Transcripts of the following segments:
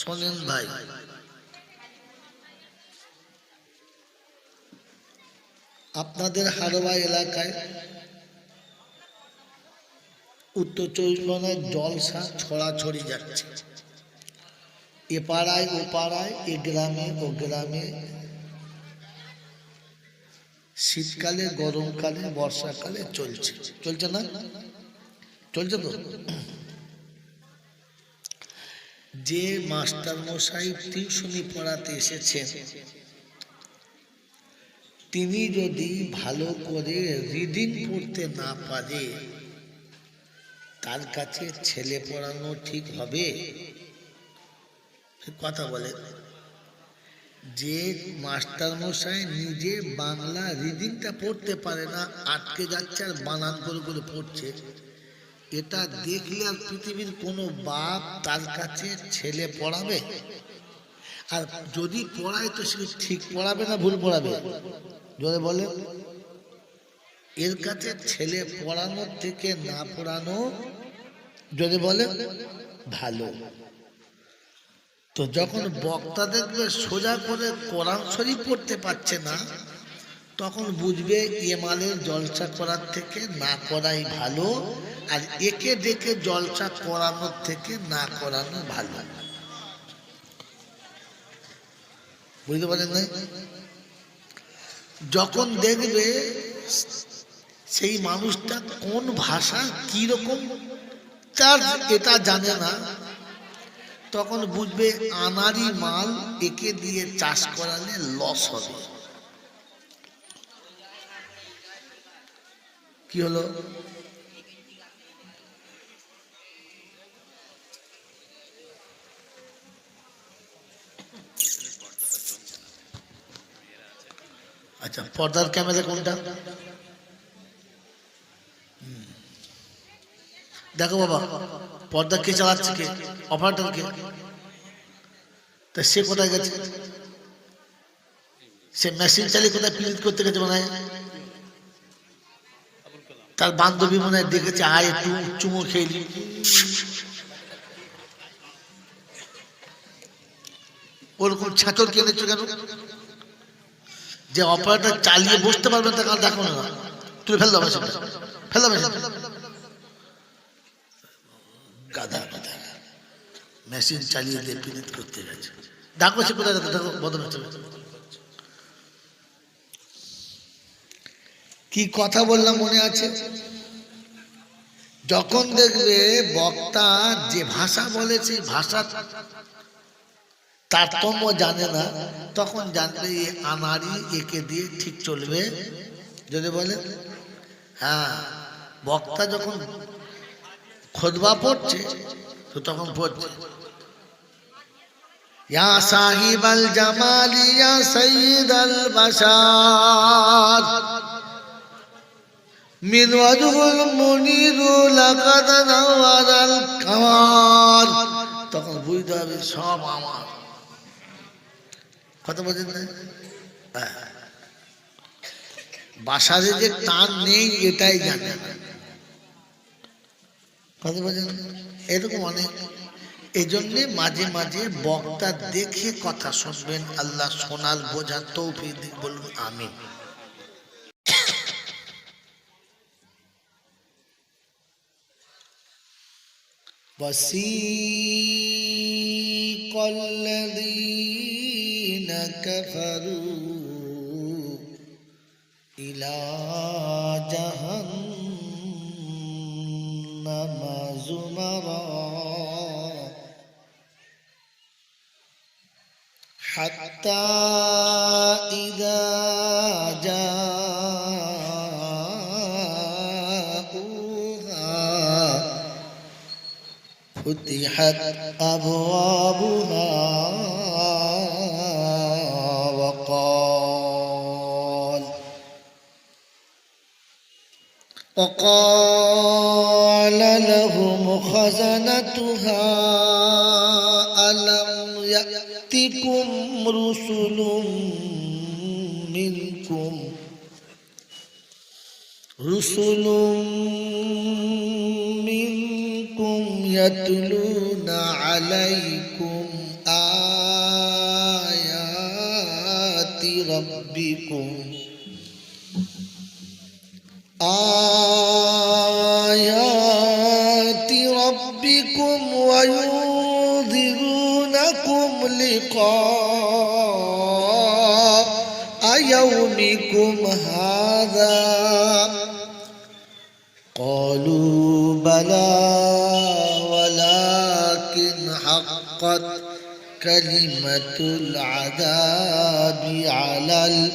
শোনেন ভাই। আপনাদের হারোয়া এলাকায় উত্তর চব্বিশ পরগনায় জলসা ছড়াছড়ি যাচ্ছে। এ পাড়ায়, ও পাড়ায়, এ গ্রামে, ও গ্রামে শীতকালে, গরমকালে, বর্ষাকালে চলছে। চলছে না? চলছে তো? যে মাস্টার মশাই টিউশনি পড়াতে এসেছেন, তিনি যদি ভালো করে রিডিং পড়তে না পারে, তার কাছে ছেলে পড়ানো ঠিক হবে? কথা বলে। যে মাস্টার মশাই নিজে বাংলা রিডিংটা পড়তে পারে না, আটকে যাচ্ছে আর বানান করে করে পড়ছে। এটা দেখলে আর পৃথিবীর কোনো বাপ তার কাছে ছেলে পড়াবে? আর যদি পড়ায় তো সে ঠিক পড়াবে না ভুল পড়াবে? যদি বলে। এর কাছে ছেলে পড়ানোর থেকে না পড়ানো যদি বলে, ভালো। তো যখন বক্তা দেখবে সোজা করে কোরআন শরীফ পড়তে পারছে না তখন বুঝবে এমালের জলসা করার থেকে না করাই ভালো আর একে ডেকে জলসা করানোর থেকে না করানো ভালো। বুঝতে পারেন নাই? যখন দেখবে সেই মানুষটা কোন ভাষা কি রকম তার এটা জানে না, তখন বুঝবে আনারি মাল একে দিয়ে চাষ করালে লস হবে। কি হলো? আচ্ছা পর্দার ক্যামেরা কোনটা। দেখো বাবা, পর্দা কে চালাচ্ছে কে? অপারেটর কে? তা সে কোথায় গেছে? সে মেশিন চালিয়ে কোথায় প্রিন্ট করতে গেছে মনে তার বান্ধবী মনে হয় দেখেছে, আয়, একটু চুমো খেলি ওরকম ছাতর কিনেছো কেন? যে অপারেটর চালিয়ে বসতে পারবে তা কাল দেখো না। তুই ফেল দাও মেশিনটা ফেল গাধা গাধা। মেশিন চালিয়ে দিয়ে পিরিত করতে গেছে। ডাকো সে কোথায় দেখো বদল কি কথা বললাম মনে আছে? যখন দেখবে বক্তা যে ভাষা বলেছে, ভাষা তারতম্য জানে না, তখন জানবে আনারি একে দিয়ে ঠিক চলবে। যদি বলে হ্যাঁ বক্তা যখন খোদবা পড়ছে, তো তখন পড়ছে। ইয়া সাহিব আল জামাল ইয়া সঈদ আল বাশার। من وجه المنير لقد نور القمر তখন বুঝতে হবে সব আমার কথা বলছেন না হ্যাঁ। বাসারে যে টান নেই এটাই জানে না কথা বলছেন এরকম অনেক এই জন্যে মাঝে মাঝে বক্তা দেখে কথা শুনবেন আল্লাহ সোনার বোঝার তৌফিক দিক বলুন আমিন وسيق الذين كفروا إلى جهنم زمرا. حتى فتحت أبوابها وقال وقال لهم خزنتها ألم يأتكم رسل منكم؟ رسل منكم يتلون عليكم آيات ربكم آيات ربكم وينذرونكم لقاء يومكم هذا قالوا بلى حقت كلمة العذاب على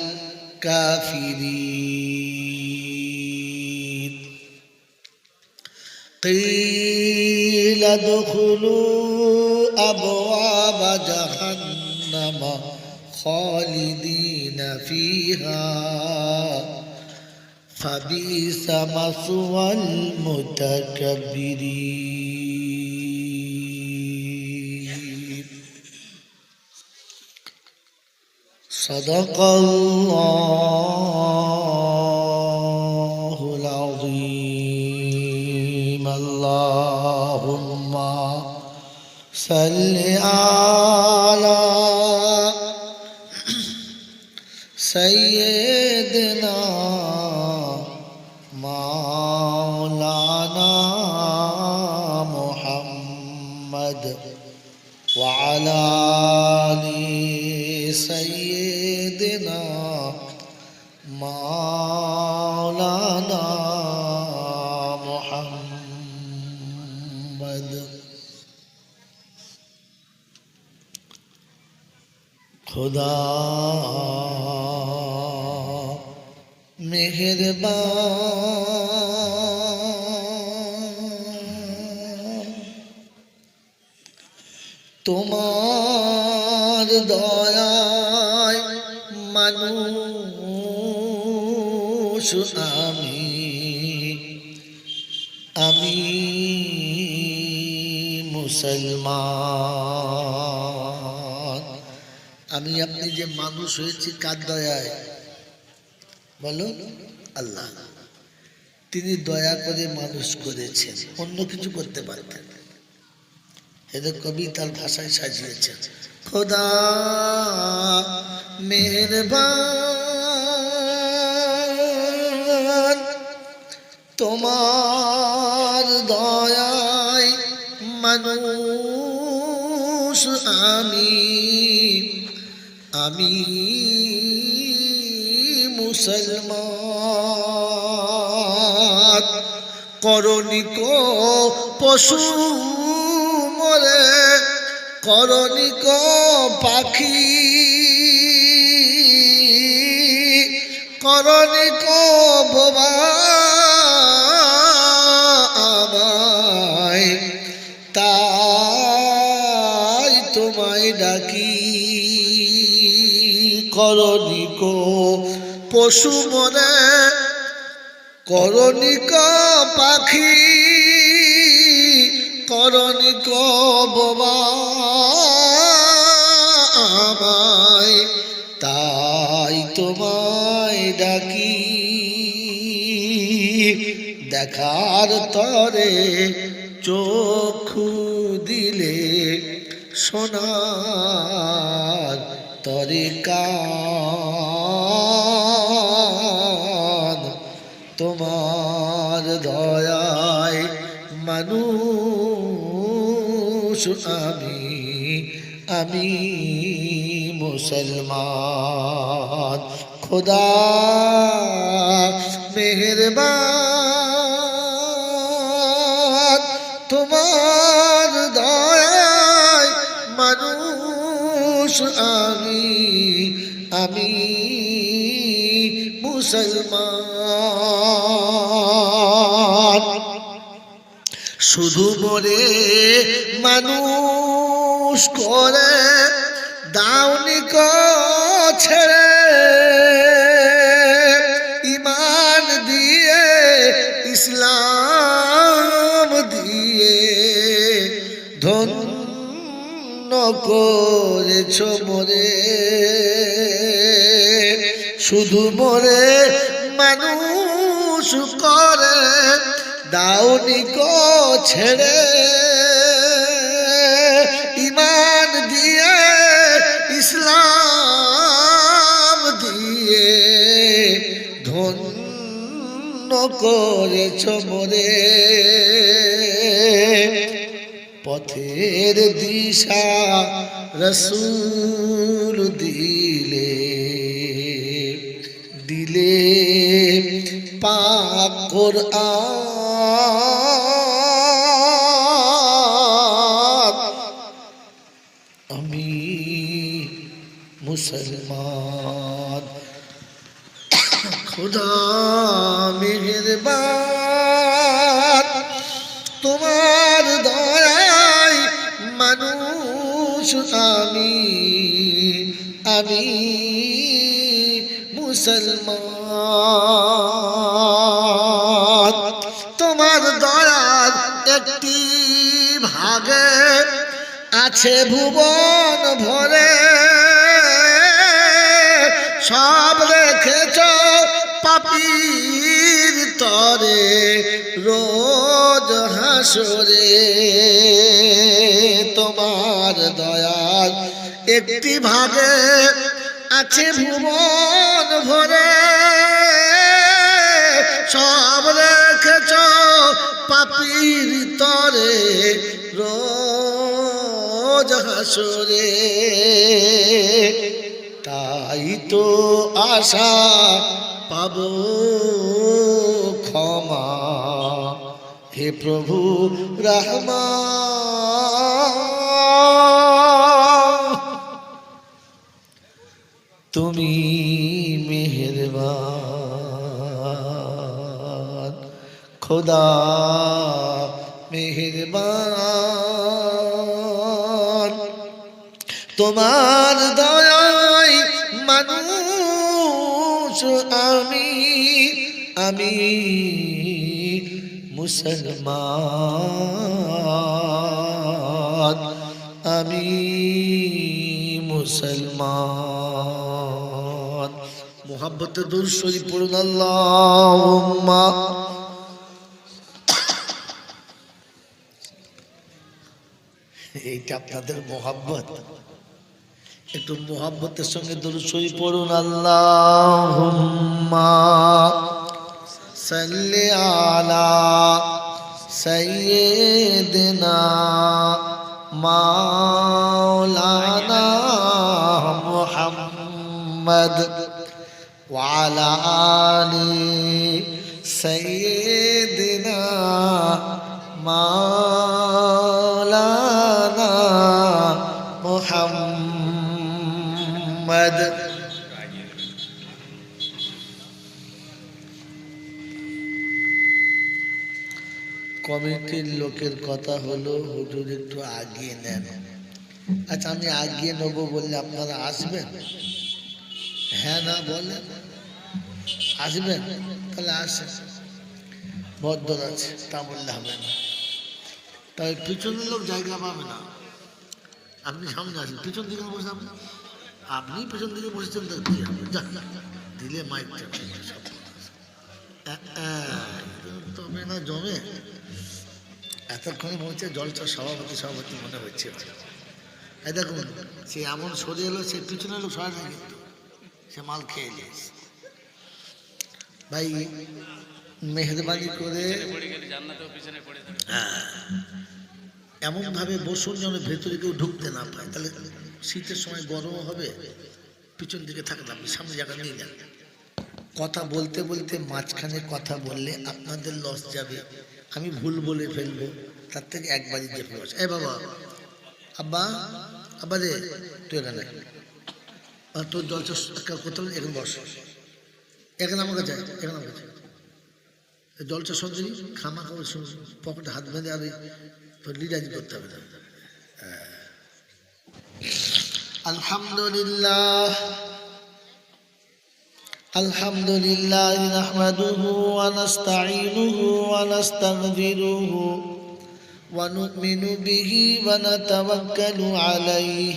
الكافرين. قيل ادخلوا أبواب جهنم خالدين فيها. فبئس مثوى المتكبرين. صدق الله العظيم. اللهم صل على سيدنا مولانا محمد خدا مہربان تمہار دعائیں মানুষ আমি আমি মুসলমান। আমি আপনি যে মানুষ হয়েছি কার দয়ায়? বলো আল্লাহ। তিনি দয়া করে মানুষ করেছেন, অন্য কিছু করতে পারতেন এদের কবি তার ভাষায় সাজিয়েছেন, খোদা, মেহরবান তোমার দয়ায় মানুষ আমি আমি মুসলমান। করণিক পশু মরে করণিক পাখি করণিক বোবা করণিক, পশু মরে করণিক পাখি, করণিক বোবা আমায়, তাই তোমায় ডাকি। দেখার তরে চক্ষু দিলে সোনার তরে মানুষ আমি আমি মুসলমান। খোদা মেহরবান তোমার দয়ায় মানুষ আমি আমি মুসলমান। শুধু মরে মানুষ করে দাউনি ছেড়ে ইমান দিয়ে, ইসলাম দিয়ে ধন্য করেছ মরে। শুধু মরে মানুষ করে দাউনি কো ছেড়ে ইমান দিয়ে, ইসলাম দিয়ে ধন্য করেছ মরে। পথের দিশা রসুল দিলে দিলে পাক কোরআন মুসলমান। তোমার দয়ার একটি ভাগে আছে ভুবন ভরে। সব রেখেছ পাপির তরে, রোজ হাসরে। তোমার দয়াল একটি ভাগে আছে ভুবন ভরে। সব রেখেছ পাপির তরে রোজ হাসরে। তাই তো আশা পাব ক্ষমা। হে প্রভু রহমা। তুমি মেহেরবান। খোদা মেহেরবান। তোমার দয়ায় মানুষ আমি আমি মুসলমান। আমি মুসলমান। মোহাব্বতে দূর শরীফ পড়ুন, আল্লাহুম্মা। এইটা আপনাদের মোহাব্বত। একটু মোহাব্বতের সঙ্গে দরুদ শরীফ পড়ুন, আল্লাহুম্মা। সাল্লি আলা সাইয়্যিদিনা মাওলানা মুহাম্মদ وعلى آل سيدنا مولانا محمد কমিটির লোকের কথা হলো হুজুর একটু আগিয়ে নেন আচ্ছা আমি আগিয়ে নেবো বললে আপনারা আসবেন হ্যাঁ না বলেন আসবেন, তাহলে আসেন। বদ্ধর আছে তা বললে হবে না তাই পিছনের লোক জায়গা পাবে না। আপনি সামনে আসেন, পিছন দিকে বসে আপনি আপনি পিছন দিকে বসেছেন তো কি দিলে মাইকটা সব তবে না, জমে। এতক্ষণে হচ্ছে জলটা সভাপতি সভাপতি মনে হচ্ছে। এই দেখুন, সে এমন সরে এলো, সে পিছনে লোক সরে কিন্তু। সে মাল খেয়ে নিয়েছে। ভাই মেহরবানি করে হ্যাঁ। এমন ভাবে বসুন যেন ভেতরে কেউ ঢুকতে না পায়। তাহলে শীতের সময় গরম হবে পিছন দিকে থাকলে আপনি সামনে জায়গা নিয়ে যান কথা বলতে বলতে মাঝখানে কথা বললে আপনাদের লস যাবে। আমি ভুল বলে ফেলব তার থেকে একবারই দিয়ে ফেলব এ বাবা আব্বা আব্বা রে তুই এখানে। আর তোর জল চাষ করতে হবে এখানে বস এখানে আমার কাছে আয়, এখানে আমার কাছে এই জল চাষ সব দিন খামা খাবো পকেটে হাত বেঁধে আর তোর লিডারি করতে হবে না হ্যাঁ। আলহামদুলিল্লাহ الحمد لله نحمده ونستعينه ونستغفره ونؤمن به ونتوكل عليه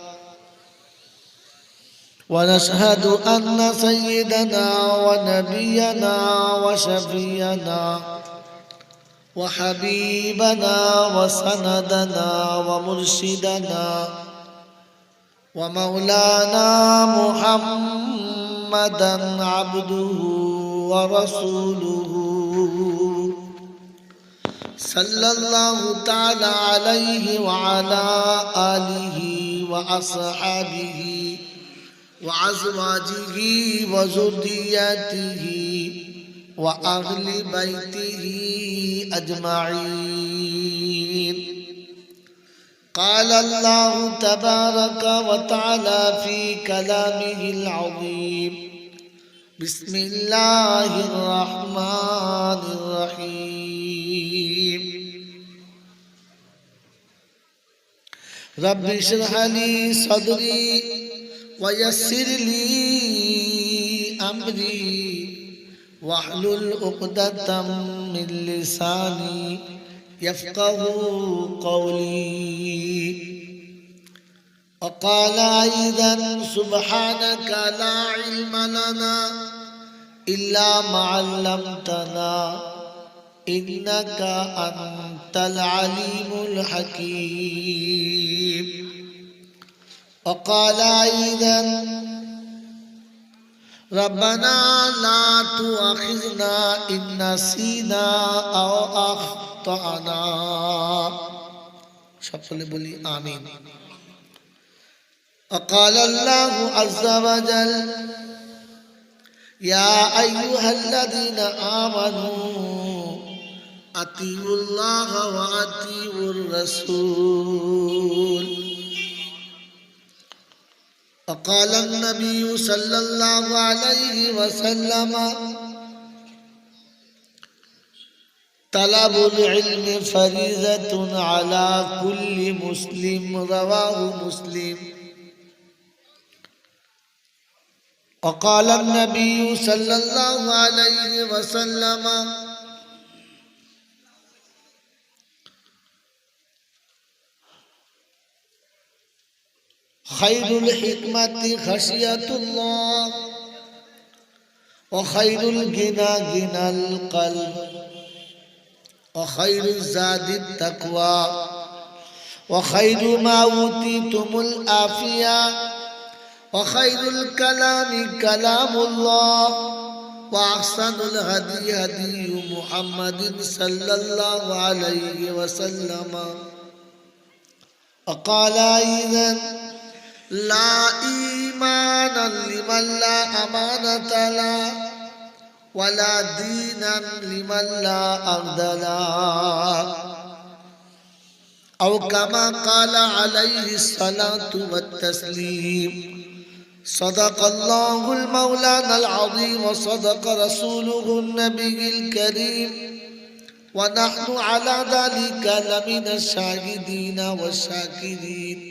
ونشهد أن سيدنا ونبينا وشفينا وحبيبنا وسندنا ومرشدنا ومولانا محمدا عبده ورسوله. صلى الله تعالى عليه وعلى آله وأصحابه وأزواجه وذرياته وأهل بيته أجمعين. قال الله تبارك وتعالى في كلامه العظيم بسم الله الرحمن الرحيم. رب اشرح لي صدري ويسر لي أمري واحلل عقدة من لساني يفقه قولي. وقال أيضا سبحانك لا علم لنا إلا ما علمتنا إنك أنت العليم الحكيم. وقال أيضا ربنا لا تؤاخذنا إن نسينا أو أخطأنا সকলে বলি আমিন وقال الله عز وجل يا أيها الذين آمنوا أطيعوا الله وأطيعوا الرسول وقال النبي صلى الله عليه وسلم طلب العلم فريضة على كل مسلم رواه مسلم. وقال النبي صلى الله عليه وسلم وخير الحكمة خشية الله وخير الغنى غنى القلب وخير الزاد التقوى وخير ما أوتيتم الآفية وخير الكلام كلام الله وأحسن الهدي هدي محمد صلى الله عليه وسلم وقال إذا لا إيمان لمن لا أمانة له ولا دينا لمن لا أرض له. أو كما قال عليه الصلاة والتسليم صدق الله المولانا العظيم وصدق رسوله النبي الكريم. ونحن على ذلك لمن الشاهدين والشاكرين.